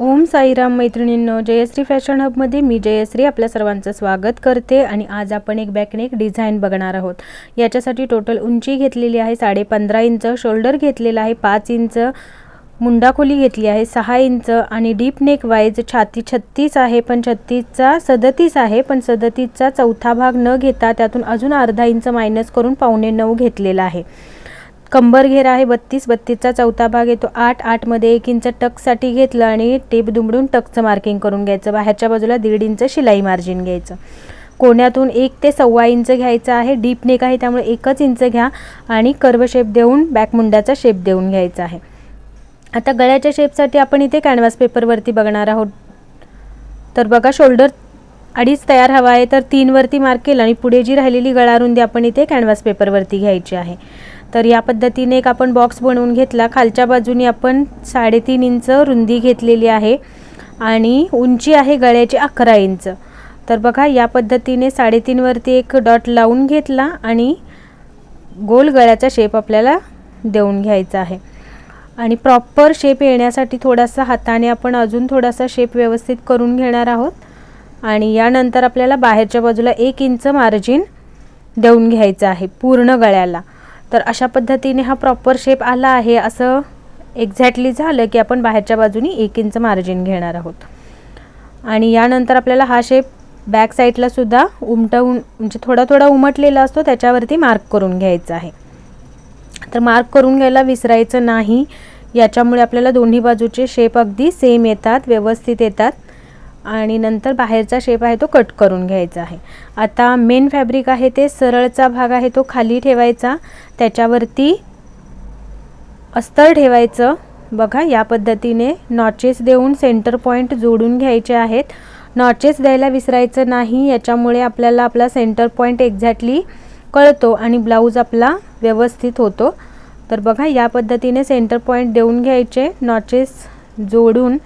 ओम साईराम मैत्रिणींनो जयश्री फॅशन हबमध्ये मी जयश्री आपल्या सर्वांचं स्वागत करते आणि आज आपण एक बॅकनेक डिझाईन बघणार आहोत. याच्यासाठी टोटल उंची घेतलेली आहे साडे पंधरा इंच शोल्डर घेतलेला आहे पाच इंच मुंडाखोली घेतली आहे सहा इंच आणि डीप नेक वाईज छाती छत्तीस आहे पण छत्तीसचा सदतीस आहे पण सदतीसचा चौथा भाग न घेता त्यातून अजून अर्धा इंच मायनस करून पावणे नऊ घेतलेला आहे. कंबर घेरा आहे बत्तीस बत्तीसचा चौथा भाग येतो. आठ आठमध्ये एक इंच टकसाठी घेतलं आणि टेप दुमडून टकचं मार्किंग करून घ्यायचं. बाहेरच्या बाजूला दीड इंच शिलाई मार्जिन घ्यायचं. कोण्यातून एक ते सव्वा इंच घ्यायचं आहे. डीप नेक आहे त्यामुळे एकच इंच घ्या आणि कर्व शेप देऊन बॅकमुंड्याचा शेप देऊन घ्यायचा आहे. आता गळ्याच्या शेपसाठी आपण इथे कॅनव्हास पेपरवरती बघणार आहोत. तर बघा शोल्डर अडीच तयार हवा आहे तर तीनवरती मार्क केलं आणि पुढे जी राहिलेली गळारुंदी आपण इथे कॅनव्हास पेपरवरती घ्यायची आहे. तर या पद्धतीने एक आपण बॉक्स बनवून घेतला. खालच्या बाजूने आपण साडेतीन इंच रुंदी घेतलेली आहे आणि उंची आहे गळ्याची अकरा इंच. तर बघा या पद्धतीने साडेतीनवरती एक डॉट लावून घेतला आणि गोल गळ्याचा शेप आपल्याला देऊन घ्यायचा आहे. आणि प्रॉपर शेप येण्यासाठी थोडासा हाताने आपण अजून थोडासा शेप व्यवस्थित करून घेणार आहोत. आणि यानंतर आपल्याला बाहेरच्या बाजूला एक इंच मार्जिन देऊन घ्यायचं आहे पूर्ण गळ्याला. तर अशा पद्धतीने हा प्रॉपर शेप आला आहे. असं एक्झॅक्टली झालं की आपण बाहेरच्या बाजूनी एक इंच मार्जिन घेणार आहोत. आणि यानंतर आपल्याला हा शेप बॅक साईडला सुद्धा उमटवून म्हणजे थोडा थोडा उमटलेला असतो त्याच्यावरती मार्क करून घ्यायचा आहे. तर मार्क करून घ्यायला विसरायचं नाही. याच्यामुळे आपल्याला दोन्ही बाजूचे शेप अगदी सेम येतात व्यवस्थित येतात. आणि नंतर बाहेरचा शेप आहे तो कट करून घ्यायचा आहे. आता मेन फॅब्रिक आहे ते सरळचा भाग आहे तो खाली ठेवायचा. त्याच्यावरती अस्तर ठेवायचं. बघा या पद्धतीने नॉचेस देऊन सेंटर पॉईंट जोडून घ्यायचे आहेत. नॉचेस द्यायला विसरायचं नाही याच्यामुळे आपल्याला आपला सेंटर पॉईंट एक्झॅक्टली कळतो आणि ब्लाऊज आपला व्यवस्थित होतो. तर बघा या पद्धतीने सेंटर पॉईंट देऊन घ्यायचे नॉचेस जोडून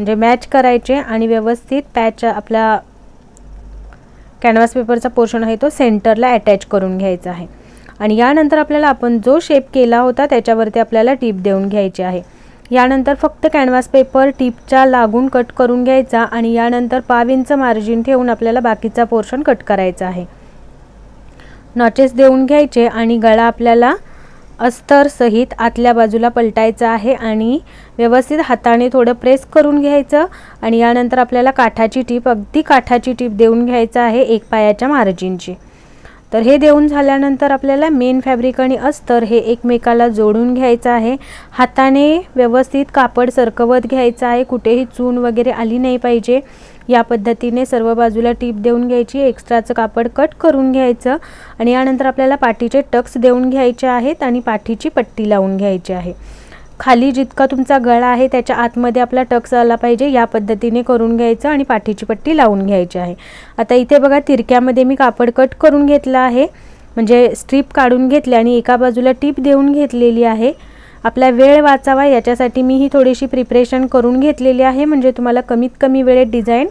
म्हणजे मॅच करायचे आणि व्यवस्थित पॅच आपला कॅनव्हास पेपरचा पोर्शन आहे तो सेंटरला अटॅच करून घ्यायचा आहे. आणि यानंतर आपल्याला आपण जो शेप केला होता त्याच्यावरती आपल्याला टीप देऊन घ्यायची आहे. यानंतर फक्त कॅनव्हास पेपर टीपच्या लागून कट करून घ्यायचा आणि यानंतर पाव इंच मार्जिन ठेवून आपल्याला बाकीचा पोर्शन कट करायचा आहे. नॉचेस देऊन घ्यायचे आणि गळा आपल्याला अस्तरसहित आतल्या बाजूला पलटायचं आहे आणि व्यवस्थित हाताने थोडं प्रेस करून घ्यायचं आणि यानंतर आपल्याला काठाची टीप अगदी काठाची टीप देऊन घ्यायचं आहे एक पायाच्या मार्जिनची. तर हे देऊन झाल्यानंतर आपल्याला मेन फॅब्रिक आणि अस्तर हे एकमेकाला जोडून घ्यायचं आहे. हाताने व्यवस्थित कापड सरकवत घ्यायचं आहे. कुठेही चून वगैरे आली नाही पाहिजे. या पद्धतीने सर्व बाजूला टीप देऊन घ्यायची एक्स्ट्राचं कापड कट करून घ्यायचं आणि यानंतर आपल्याला पाठीचे टक्स देऊन घ्यायचे आहेत आणि पाठीची पट्टी लावून घ्यायची आहे. खाली जितका तुमचा गळा आहे त्याच्या आतमध्ये आपला टक्स आला पाहिजे या पद्धतीने करून घ्यायचं आणि पाठीची पट्टी लावून घ्यायची आहे. आता इथे बघा तिरक्यामध्ये मी कापड कट करून घेतलं आहे. म्हणजे स्ट्रीप काढून घेतली आणि एका बाजूला टीप देऊन घेतलेली आहे. आपला वेळ वाचावा याच्यासाठी मी ही थोडीशी प्रिपरेशन करून घेतलेली आहे. म्हणजे तुम्हाला कमीत कमी वेळेत डिझाईन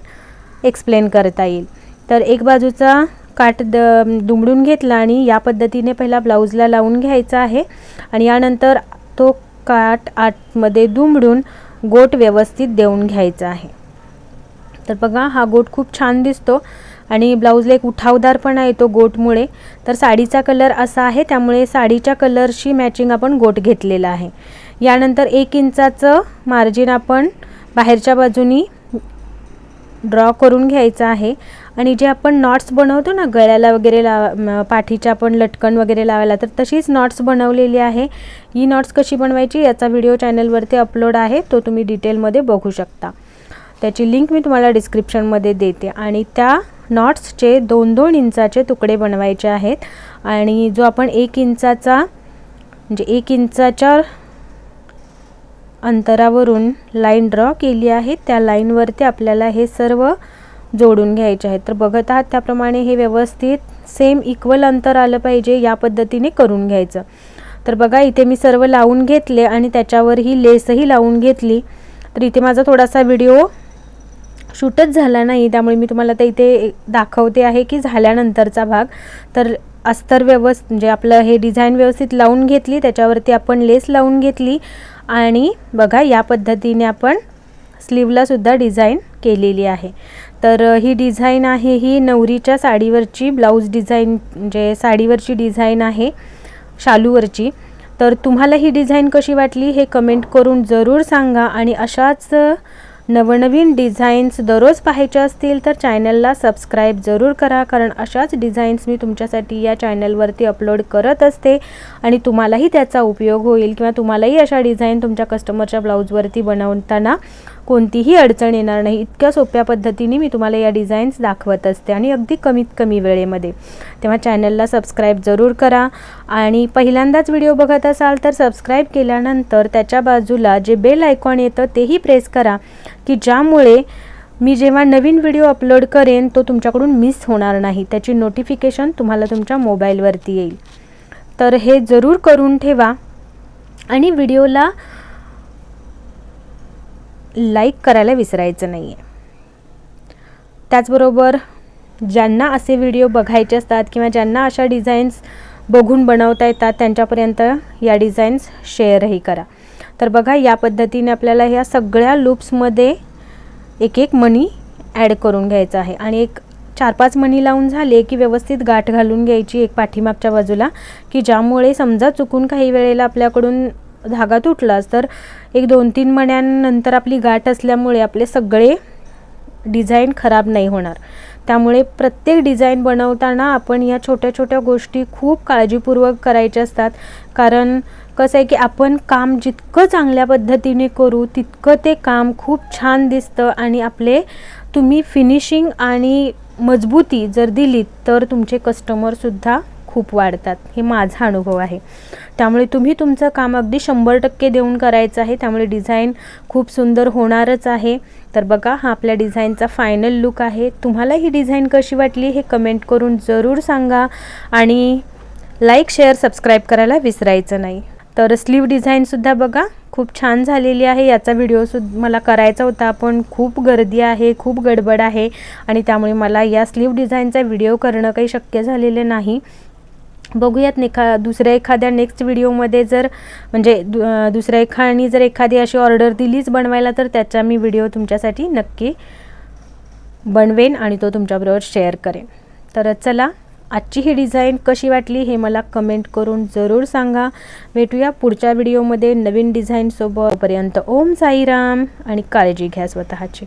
एक्सप्लेन करता येईल. तर एक बाजूचा काट द दुमडून घेतला आणि या पद्धतीने पहिला ब्लाऊजला लावून घ्यायचा आहे. आणि यानंतर तो काट आतमध्ये दुमडून गोट व्यवस्थित देऊन घ्यायचा आहे. तर बघा हा गोट खूप छान दिसतो. आणि ब्लाऊजला एक उठावदारपणा येतो गोटमुळे. तर साडीचा कलर असा आहे त्यामुळे साडीच्या कलरशी मॅचिंग आपण गोट घेतलेला आहे. यानंतर एक इंचाचं मार्जिन आपण बाहेरच्या बाजूनी ड्रॉ करून घ्यायचं आहे. आणि जे आपण नॉट्स बनवतो ना गळ्याला वगैरे लावा पाठीच्या आपण लटकन वगैरे लावायला तर तशीच नॉट्स बनवलेली आहे. ही नॉट्स कशी बनवायची याचा व्हिडिओ चॅनलवरती अपलोड आहे तो तुम्ही डिटेलमध्ये बघू शकता. त्याची लिंक मी तुम्हाला डिस्क्रिप्शनमध्ये देते. आणि त्या नॉट्सचे दोन दोन इंचाचे तुकडे बनवायचे आहेत. आणि जो आपण एक इंचाचा म्हणजे एक इंचाच्या अंतरावरून लाईन ड्रॉ केली आहे त्या लाईनवरती आपल्याला हे सर्व जोडून घ्यायचे आहेत. तर बघत आहात त्याप्रमाणे हे व्यवस्थित सेम इक्वल अंतर आलं पाहिजे या पद्धतीने करून घ्यायचं. तर बघा इथे मी सर्व लावून घेतले आणि त्याच्यावर ही लेसही लावून घेतली. तर इथे माझा थोडासा व्हिडिओ शूटच झाला नाही त्यामुळे मी तुम्हाला ते इथे दाखवते आहे की झाल्यानंतरचा भाग. तर अस्तर व्यवस्थित म्हणजे आपलं हे डिझाईन व्यवस्थित लावून घेतली त्याच्यावरती आपण लेस लावून घेतली आणि बघा या पद्धतीने आपण स्लीवलासुद्धा डिझाईन केलेली आहे. तर ही डिझाईन आहे ही नवरीच्या साडीवरची ब्लाऊज डिझाईन म्हणजे साडीवरची डिझाईन आहे शालूवरची. तर तुम्हाला ही डिझाईन कशी वाटली हे कमेंट करून जरूर सांगा आणि अशाच नवनवीन डिझाईन्स दररोज पाहायच्या असतील तर चॅनलला सबस्क्राईब जरूर करा कारण अशाच डिझाईन्स मी तुमच्यासाठी या चॅनलवरती अपलोड करत असते. आणि तुम्हालाही त्याचा उपयोग होईल किंवा तुम्हालाही अशा डिझाईन तुमच्या कस्टमरच्या ब्लाऊजवरती बनवताना कोणतीही अडचण येणार नाही. इतक्या सोप्या पद्धतीने मी तुम्हाला या डिझाईन्स दाखवत असते आणि अगदी कमीत कमी वेळेमध्ये. तेव्हा चॅनलला सबस्क्राईब जरूर करा. आणि पहिल्यांदाच व्हिडिओ बघत असाल तर सबस्क्राईब केल्यानंतर त्याच्या बाजूला जे बेल आयकॉन येतं तेही प्रेस करा की ज्यामुळे मी जेव्हा नवीन व्हिडिओ अपलोड करेन तो तुमच्याकडून मिस होणार नाही. त्याची नोटिफिकेशन तुम्हाला तुमच्या मोबाईलवरती येईल. तर हे जरूर करून ठेवा. आणि व्हिडिओला लाईक करायला विसरायचं नाही आहे त्याचबरोबर ज्यांना असे व्हिडिओ बघायचे असतात किंवा ज्यांना अशा डिझाईन्स बघून बनवता येतात त्यांच्यापर्यंत या डिझाईन्स शेअरही करा. तर बघा या पद्धतीने आपल्याला ह्या सगळ्या लूप्समध्ये एक एक मणी ॲड करून घ्यायचा आहे. आणि एक चार पाच मणी लावून झाले की व्यवस्थित गाठ घालून घ्यायची एक पाठीमागच्या बाजूला की ज्यामुळे समजा चुकून काही वेळेला आपल्याकडून धागा तुटलाच तर एक दोन तीन महिन्यांनंतर आपली गाठ असल्यामुळे आपले सगळे डिझाईन खराब नाही होणार. त्यामुळे प्रत्येक डिझाईन बनवताना आपण या छोट्या छोट्या गोष्टी खूप काळजीपूर्वक करायच्या असतात. कारण कसं आहे की आपण काम जितकं चांगल्या पद्धतीने करू तितकं ते काम खूप छान दिसतं आणि आपले तुम्ही फिनिशिंग आणि मजबूती जर दिलीत तर तुमचे कस्टमरसुद्धा खूप वाढतात. हे माझा अनुभव आहे. त्यामुळे तुम्ही तुमचं काम अगदी शंभर टक्के देऊन करायचं आहे. त्यामुळे डिझाईन खूप सुंदर होणारच आहे. तर बघा हा आपल्या डिझाईनचा फायनल लुक आहे. तुम्हाला ही डिझाईन कशी वाटली हे कमेंट करून जरूर सांगा आणि लाईक शेअर सबस्क्राईब करायला विसरायचं नाही. तर स्लीव डिझाईनसुद्धा बघा खूप छान झालेली आहे. याचा व्हिडिओसुद्धा मला करायचा होता पण खूप गर्दी आहे खूप गडबड आहे आणि त्यामुळे मला या स्लीव डिझाईनचा व्हिडिओ करणं काही शक्य झालेलं नाही. बघूयात नेखा दुसऱ्या एखाद्या नेक्स्ट व्हिडिओमध्ये जर म्हणजे दु दुसऱ्या एखादी जर एखादी अशी ऑर्डर दिलीच बनवायला तर त्याचा मी व्हिडिओ तुमच्यासाठी नक्की बनवेन आणि तो तुमच्याबरोबर शेअर करेन. तर चला आजची ही डिझाईन कशी वाटली हे मला कमेंट करून जरूर सांगा. भेटूया पुढच्या व्हिडिओमध्ये नवीन डिझाईनसोबत पर्यंत ओम साईराम आणि काळजी घ्या स्वतःची.